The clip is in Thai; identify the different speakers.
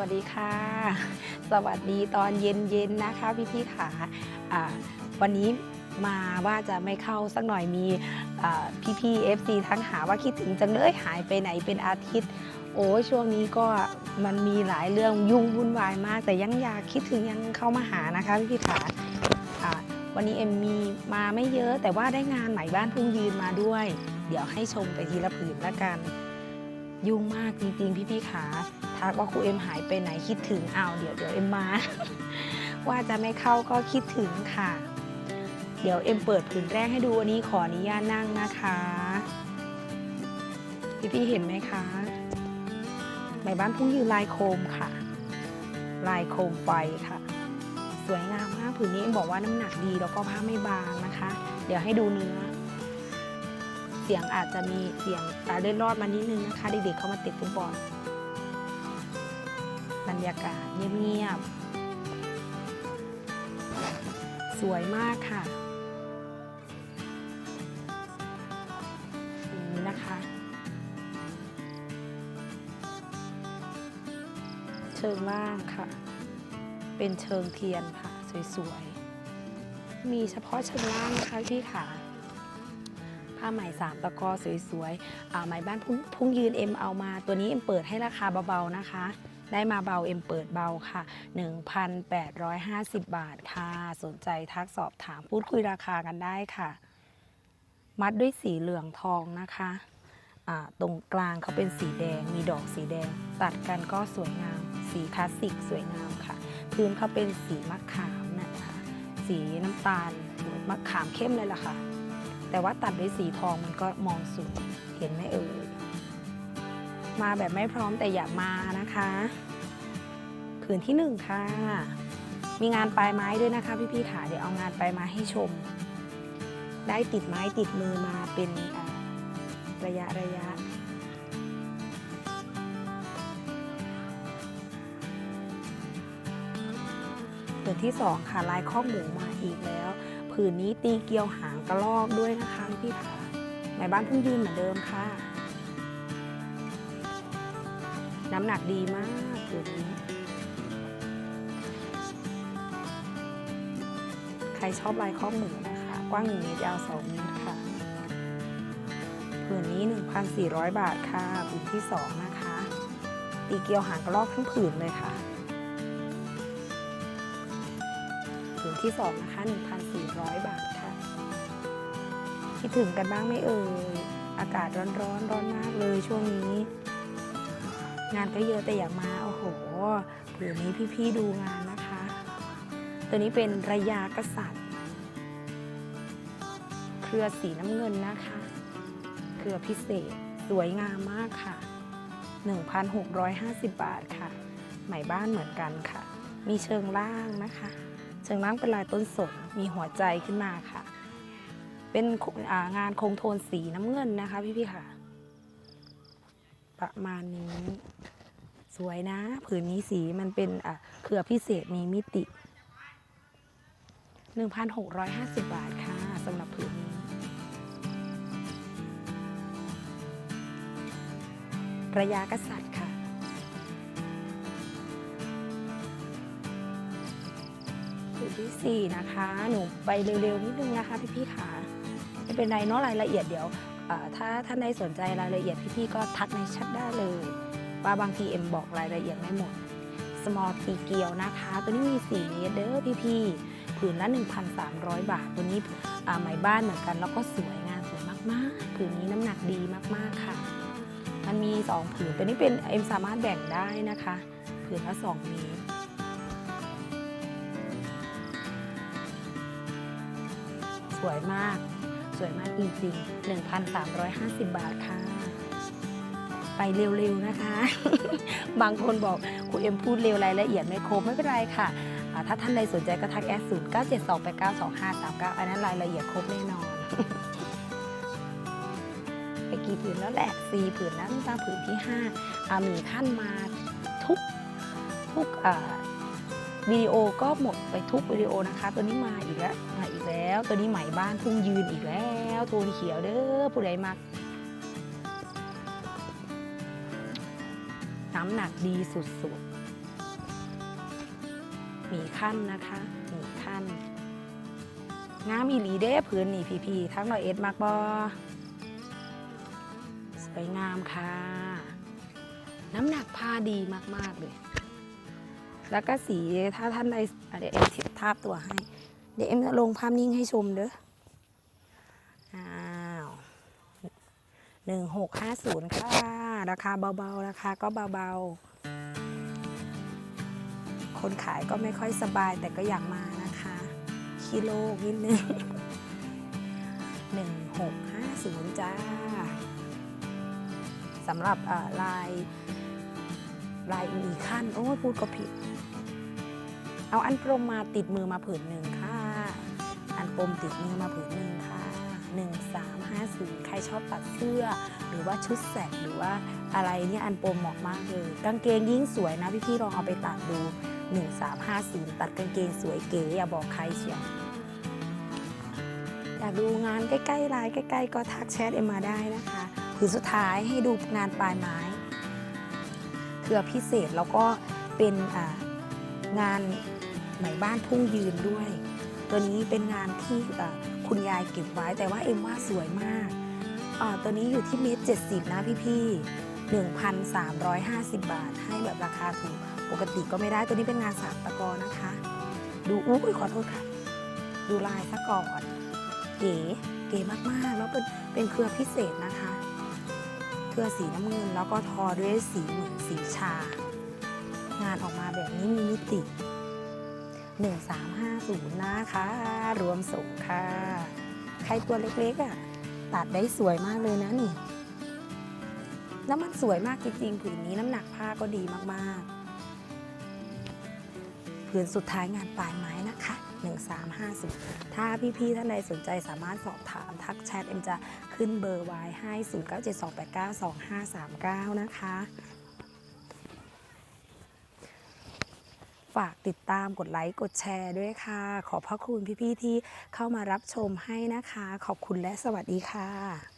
Speaker 1: วัสดีค่ะ สวัสดีตอนเย็นๆนะคะพี่พี่ขาวันนี้มาว่าจะไม่เข้าสักหน่อยมีพี่พี่ๆ FC ทั้งหาว่าคิดถึงจังเลยหายไปไหนเป็นอาทิตย์ โอ้ช่วงนี้ก็มันมีหลายเรื่องยุ่งวุ่นวายมาก แต่ยังอยากคิดถึงยังเข้ามาหานะคะพี่พี่ขาวันนี้เอ็มมีมาไม่เยอะแต่ว่าได้งานใหม่บ้านพิ่งยืนมาด้วย เดี๋ยวให้ชมไปทีละผืนละกัน ยุ่งมากจริงๆพี่ๆขา ทักว่าครูเอ็มหายไปไหนคิดถึงอ้าวเดี๋ยวเดี๋ยวเอ็มมา ว่าจะไม่เข้าก็คิดถึงค่ะ เดี๋ยวเอ็มเปิดผืนแรกให้ดูวันนี้ขออนุญาตนั่งนะคะ พี่ๆเห็นไหมคะใบบ้านพุ่งยืนลายโคมค่ะ ลายโคมไฟค่ะ สวยงามมากผืนนี้เอ็มบอกว่าน้ำหนักดีแล้วก็ผ้าไม่บางนะคะ เดี๋ยวให้ดูเนื้อเสียงอาจจะมีเสียงตาเล่นรอดมานิดนึงนะคะ เด็กๆเข้ามาเตะฟุตบอล บรรยากาศเงียบๆ สวยมากค่ะอย่างนี้นะคะ เชิงล่างค่ะ เป็นเชิงเทียนค่ะ สวยๆ มีเฉพาะเชิงล่างนะคะพี่ค่ะผ้าไหมสามตะกอสวยๆอ่าไหมบ้านพุ่งยืนเอ็มเอามา ตัวนี้เอ็มเปิดให้ราคาเบาๆนะคะ ได้มาเบาเอ็มเปิดเบาค่ะ 1,850 บาทค่ะ สนใจทักสอบถามพูดคุยราคากันได้ค่ะ มัดด้วยสีเหลืองทองนะคะอ่าตรงกลางเขาเป็นสีแดง มีดอกสีแดง ตัดกันก็สวยงาม สีคลาสสิกสวยงามค่ะ พื้นเขาเป็นสีมะขามนะคะ สีน้ำตาลมะขามเข้มเลยล่ะค่ะ แต่ว่าตัดด้วยสีทองมันก็มองสูงเห็นไหมเอ่ย มาแบบไม่พร้อมแต่อย่ามานะคะ ผืนที่หนึ่งค่ะ มีงานปลายไม้ด้วยนะคะ พี่ๆค่ะเดี๋ยวเอางานปลายไม้ให้ชม ได้ติดไม้ติดมือมาเป็นระยะระยะผืนที่สองค่ะลายข้อหมูมาอีกแล้ว ผืนนี้ตีเกลียวหางกระลอกด้วยนะคะพี่ค่ะแม่บ้านเพิ่งยืนเหมือนเดิมค่ะ น้ำหนักดีมากผืนนี้ ใครชอบลายข้อหมูนะคะ กว้าง1เมตรยาว2เมตรค่ะผืนนี้ 1,400 บาทค่ะผืนที่ 2 นะคะ ตีเกลียวหางกระลอกทั้งผืนเลยค่ะผืนที่ 2 นะคะ 1,400 บาทค่ะคิดถึงกันบ้างไหมเอ่ยอากาศร้อนร้อนร้อนมากเลยช่วงนี้ งานก็เยอะแต่อย่ามาโอ้โหผืนนี้พี่ๆดูงานนะคะ ตัวนี้เป็นระยากษัตริย์ เครือสีน้ำเงินนะคะ เครือพิเศษสวยงามมากค่ะ 1,650 บาทค่ะไหม่บ้านเหมือนกันค่ะ มีเชิงล่างนะคะ เชิงล่างเป็นลายต้นสนมีหัวใจขึ้นมาค่ะ เป็นงานคงโทนสีน้ำเงินนะคะพี่ๆค่ะ ประมาณนี้ สวยนะ ผืนนี้สีมันเป็นอะเครือพิเศษมีมิติ 1,650 บาทค่ะสำหรับผืนนี้ ระยากษัตริย์ค่ะผืนที่ 4 นะคะ หนูไปเร็วๆนิดนึงนะคะพี่ๆค่ะไม่เป็นไรเนาะรายละเอียดเดี๋ยว ถ้าท่านใดสนใจรายละเอียดพี่ๆก็ทักในแชทได้เลย ว่าบางทีเอ็มบอกรายละเอียดไม่หมด small ตีเกียวนะคะ ตัวนี้มี4เมตรเด้อพี่ๆผืนละ 1,300 บาท ตัวนี้ไหมบ้านเหมือนกัน แล้วก็สวยงามสวยมากๆ ผืนนี้น้ำหนักดีมากๆค่ะ มันมี 2 ผืนตัวนี้เป็นเอ็มสามารถแบ่งได้นะคะ ผืนละ 2 เมตรสวยมาก สวยมากจริงๆ 1,350 บาทค่ะ ไปเร็วๆนะคะ บางคนบอกครูเอ็มพูดเร็วรายละเอียดไม่ครบไม่เป็นไรค่ะอ่าถ้าท่านใดสนใจก็ทักแอด0 9 7 2 8 9 2 5 3 9อันนั้นรายละเอียดครบแน่นอน ไปกี่ผืนแล้วแหละสี่ผืนแล้วจ้าผืนที่ห้าอ่ามีท่านมาทุกทุกอ่า วิดีโอก็หมดไปทุกวิดีโอนะคะ ตัวนี้มาอีกแล้วมาอีกแล้ว ตัวนี้ใหม่บ้านพุ่งยืนอีกแล้วโทนเขียวเด้อผู้ใดมักน้ำหนักดีสุดหมีขั้นนะคะ มีขั้นงามอีหลีเด้ผืนนี่พีๆทั้งรอยเอ็ดมากบอสวยงามค่ะ น้ำหนักผ้าดีมาก ๆ เลย แล้วก็สีถ้าท่านใดเดี๋ยวเอ็มทาบตัวให้ เดี๋ยวเอ็มจะลงภาพนิ่งให้ชมเด้ออ้าวหนึ่งหกห้าศูนย์ค่ะ ราคาเบาๆ ราคาก็เบาๆ คนขายก็ไม่ค่อยสบายแต่ก็อยากมานะคะคิโลนิดนึงหนึ่งหกห้าศูนย์จ้าสำหรับลาย ลายมีขั้น โอ้พูดก็ผิด เอาอันปรมมาติดมือมาผืนหนึ่งค่ะ อันปมติดมือมาผืนหนึ่งค่ะ1350ใครชอบตัดเสื้อ หรือว่าชุดแสกหรือว่าอะไรเนี่ยอันปมเหมาะมากเลยกางเกงยิ่งสวยนะพี่ๆลองเอาไปตัดดู1350ตัดกางเกงสวยเก๋อย่าบอกใครเชียวอยากดูงานใกล้ๆลายใกล้ ๆ ก็ทักแชทเอ็มมาได้นะคะ คือสุดท้ายให้ดูงานปลายไม้ เครือพิเศษแล้วก็เป็นงานไหมบ้านทุ่งยืนด้วย ตัวนี้เป็นงานที่คุณยายเก็บไว้แต่ว่าเอ็มว่าสวยมากตัวนี้อยู่ที่เมตรเจ็ดสิบนะพี่ๆ1,350 บาท ให้แบบราคาถูกปกติก็ไม่ได้ตัวนี้เป็นงานสามตะกอนะคะ ดูอุ้ยขอโทษค่ะ ดูลายซะก่อนเก๋เก๋มากๆ แล้วเป็นเป็นเครือพิเศษนะคะ เครือสีน้ำเงิน แล้วก็ทอด้วยสีเหมือนสีชา งานออกมาแบบนี้มีมิติ 1350 นะคะ รวมส่งค่ะ ใครตัวเล็กๆอะ ตัดได้สวยมากเลยนะนี่แล้วมันสวยมากจริงๆผืนนี้น้ำหนักผ้าก็ดีมากๆ ผืนสุดท้ายงานปลายไม้นะคะ 1350 ถ้าพี่ๆท่านใดสนใจสามารถสอบถามทักแชทเอ็มจะขึ้นเบอร์ไว้ให้ 0972892539 นะคะ ฝากติดตามกดไลค์กดแชร์ด้วยค่ะ ขอบพระคุณพี่ๆที่เข้ามารับชมให้นะคะ ขอบคุณและสวัสดีค่ะ